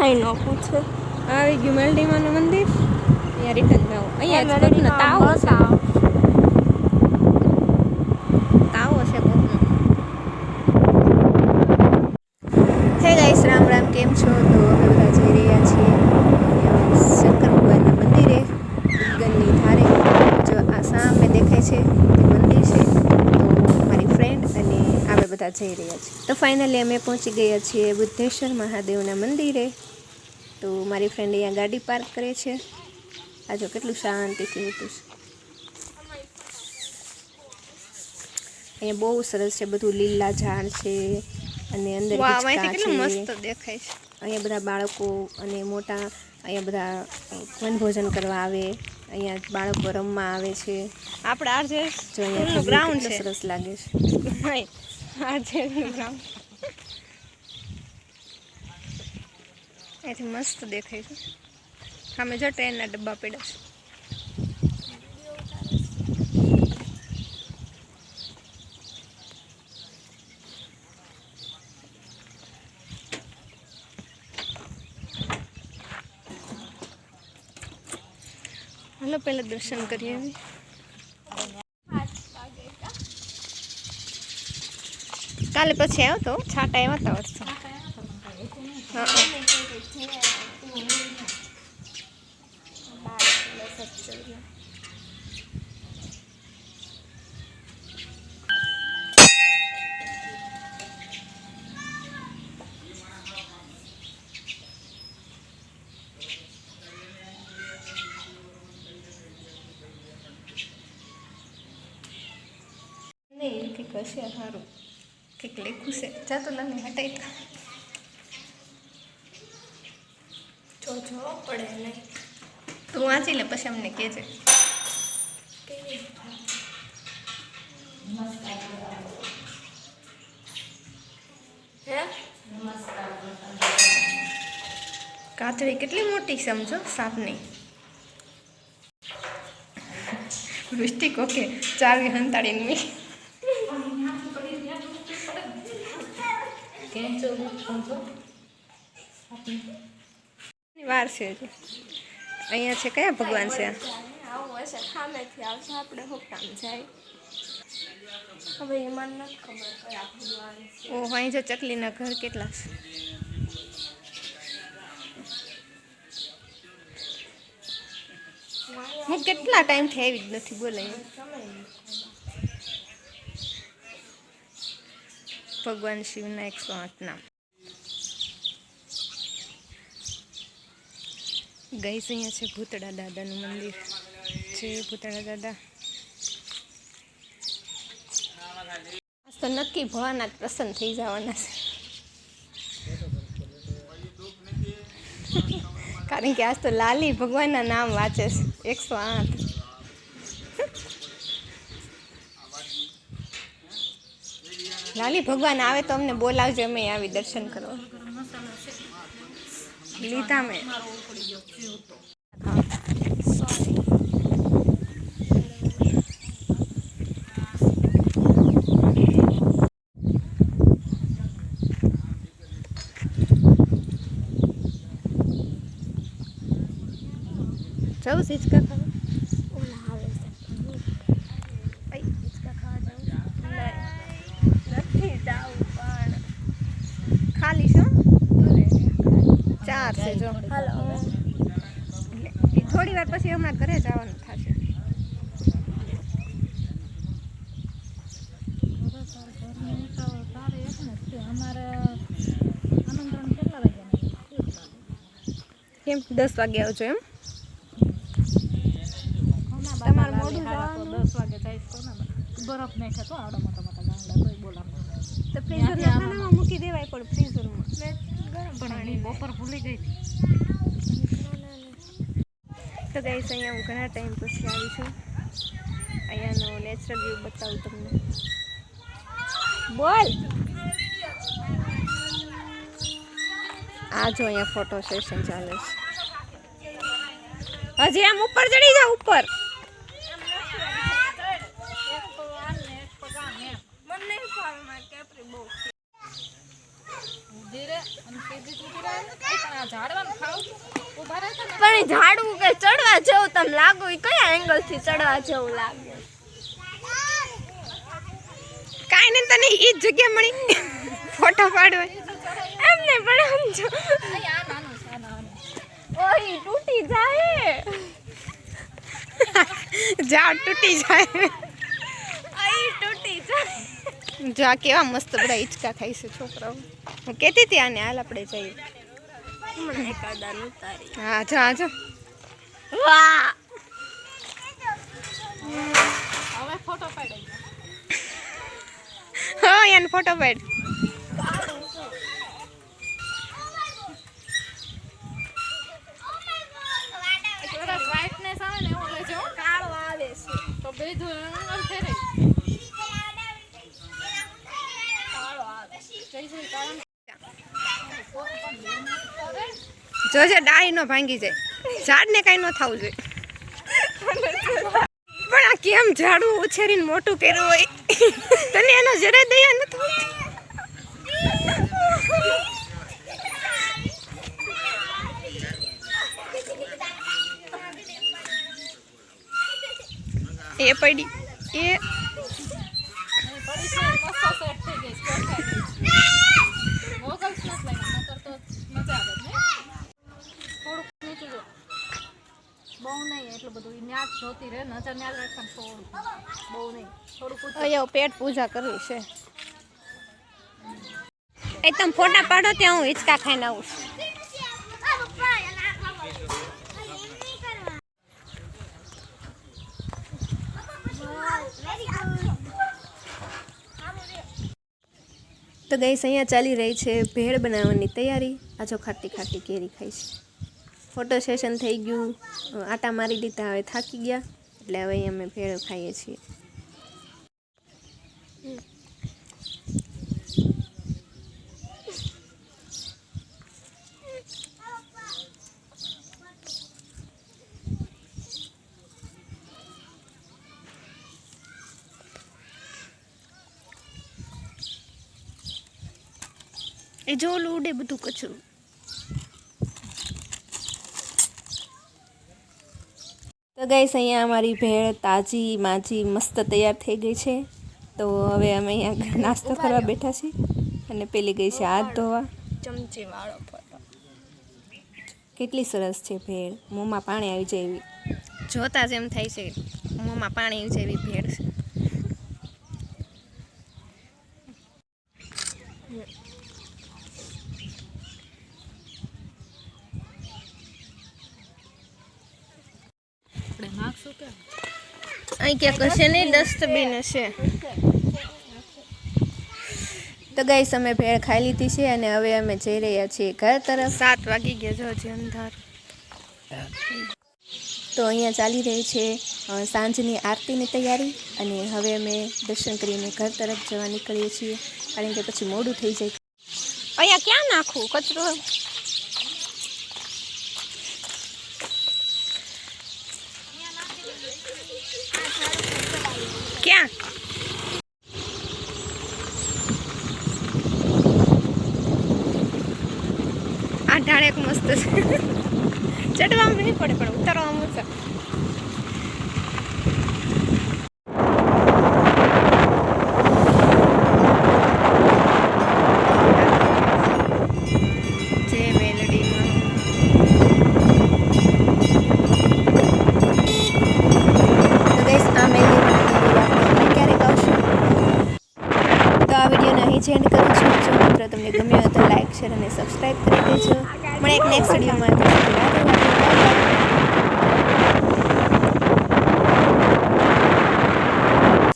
મને એમ થાય ન પૂછે આવી ગયું મેલડીમાનું મંદિર. અહીંયા રિટર્ન જાવ અહીંયા જ કોકનો તાવો છે તાવો છે કોકનો હે ગાઈસ રામ રામ કેમ છો? તો અમે બધા જઈ રહ્યા છીએ શંકર ભગવાનના મંદિરે ઉદગલની ધારે. જો આ સામે દેખાય છે તે મંદિર છે. તો મારી ફ્રેન્ડ અને અમે બધા જઈ રહ્યા છીએ. તો ફાઇનલી અમે પહોંચી ગયા છીએ બુદ્ધેશ્વર મહાદેવના મંદિરે. તો મારી ફ્રેન્ડ અહીંયા ગાડી પાર્ક કરે છે. આ જો કેટલું શાંતિથી હતું અહીંયા બહુ સરસ છે બધું લીલા ઝાડ છે અને અંદર. મસ્ત દેખાય છે. અહીંયા બધા બાળકો અને મોટા અહીંયા બધા વનભોજન કરવા આવે અહીંયા બાળકો રમવા આવે છે. આપણે આજે જો અહીંયા ગ્રાઉન્ડ છે. સરસ લાગે છે. આજે ગ્રાઉન્ડ અહીંથી મસ્ત દેખાય છે. સામે જો ટ્રેનના ડબ્બા પડ્યા છે. હાલો, પહેલાં દર્શન કરીએ કાલે પછી આવ્યો તો? છાંટા આવ્યા હતા વર્ષો હા. નહીં કંઈક હશે સારું કંઈક લખ્યું છે. જાતો લને હટાઈ જો જો પડે નહીં. તું વાંચી લે પછી અમને કહેજે. હે? કેટલી મોટી સમજો? સાપની. વૃષ્ટિ કોકે ચાવી હંતાડીને મી. વાર છે અહીંયા છે કયા ભગવાન છે? આવું હશે આવશે આપણે હુકામ જાય. હવે એમાં નથી ખબર કયા ભગવાન છે. અહીં જો ચકલીના ઘર કેટલા છે. હું કેટલા ટાઈમથી આવી જ નથી બોલાય ભગવાન શિવના એકસો આઠ નામ. ગઈસ અહીંયા છે ભૂતળા દાદાનું મંદિર. છે ભૂતળા દાદા. તો નક્કી ભવાના પ્રસન્ન થઈ જવાના છે. કારણ કે આજ તો લાલી ભગવાનના નામ વાંચે છે. એકસો આઠ. લાલી ભગવાન આવે તો અમને બોલાવજો, અમે આવી દર્શન કરવા. લીધા મેં જવું છે હિંચકા ખાવા ઓલા આવે છે આઈ, હિંચકા ખાવા જવું નથી જાવું પણ ખાલી છે હો? ચાર છે જો થોડી વાર પછી હમણાં ઘરે જવાનું થશે. કેમ દસ વાગે આવજો એમ? તમારે મોડું જવાનું? દસ વાગે જાય બરફ નાખે તો આવડા મોટા મોટા ગાંડા તોય બોલાવે. તો ફ્રીઝર ખાનામાં મૂકી દેવાય પણ ફ્રીઝરમાં પણ ભૂલી ગઈ હતી. તો ગાઈસ અહીંયા હું ઘણા ટાઈમ પછી આવી છું. અહીંયાનો નેચરલ વ્યૂ બતાવું તમને. બોલ! આ જો અહીંયા ફોટો સેશન ચાલે છે. હજી આમ ઉપર ચડી જા ઉપર મને નહીં ફાવે મારે કેપરી બહુ ધીરે અને સીધી સીધી રહે. એ પણ આ ઝાડવાનું ખાવ ઊભા રહેતા ને પણ એ ઝાડવું કે ચડવા જેવું તમને લાગુ કયા એંગલથી ચડવા જેવું લાગે? કાંઈ નહીં તને ઈ જ જગ્યા મળી. ફોટો પાડવા એમને પણ સમજો ઓય તૂટી જાય ઝાડ તૂટી જાય આઈ તૂટી જાય જા કેવા મસ્ત બધા હિચકા ખાઈ છે છોકરાઓ. હું કહેતી હતી આને હાલ આપણે જઈએ. મને એકાદા ઉતારી હા જા જો. હવે ફોટો પાડી હા એને ફોટો પાડ તો બે ધોરણ ફેરાય કાળો આવે જય શ્રી કારણ જોજે ડાળી નો ભાંગી જાય. ઝાડને કાંઈ ન થવું જોઈએ. પણ આ કેમ ઝાડું ઉછેરીને મોટું કર્યું હોય? તને એનો જરા દયા નથી હોતી? એ પડી. એ. નહીં પડી છે મસ્ત સેટ થઈ ગઈ છે perfect. Goggles નથી લાગ્યા, નકર તો મજા આવે જ નહીં થોડુંક નીચું જો પેટ પૂજા કરવી છે. એ તમે ફોટા પાડો ત્યાં હું હિંચકા ખાઈને આવું તો ગઈસ અહીંયા ચાલી રહી છે ભેળ બનાવવાની તૈયારી. આ જો ખાટી ખાટી કેરી ખાઈ છે. ફોટો સેશન થઈ ગયું. આટા મારી લીધા હવે થાકી ગયા. એટલે હવે અમે ભેળ ખાઈએ છીએ. એ જો ઓલું બધું કચરું. તો ગઈસ અહીંયા અમારી ભેળ તાજી માજી મસ્ત તૈયાર થઈ ગઈ છે. તો હવે અમે અહીંયા નાસ્તો કરવા બેઠા છીએ અને પેલી ગઈ છે હાથ ધોવા. ચમચી વાળો ફોટો. કેટલી સરસ છે ભેળ. મોંમાં પાણી આવી જાય એવી. જોતા જ એમ થાય છે. મોંમાં પાણી આવી જાય એવી ભેળ છે. અહીં ક્યાંક હશે નહીં ડસ્ટબિન હશે તો ગઈ અમે ભેળ ખાઈ લીધી છે અને હવે અમે જઈ રહ્યા છીએ ઘર તરફ. સાત વાગી ગયા જો હજી અંધાર. તો અહીંયા ચાલી રહી છે સાંજની આરતીની તૈયારી અને હવે અમે દર્શન કરીને ઘર તરફ જવા નીકળીએ છીએ. કારણ કે પછી મોડું થઈ જાય. અહીંયા ક્યાં નાખવું? કચરો? ક્યાં? આ ઢાળે મસ્ત છે. ચડવામાં નહીં પડે પણ ઉતારવામાં છે. શેર અને સબસ્ક્રાઈબ કરી દેજો. મળે એક નેક્સ્ટ વિડીયોમાં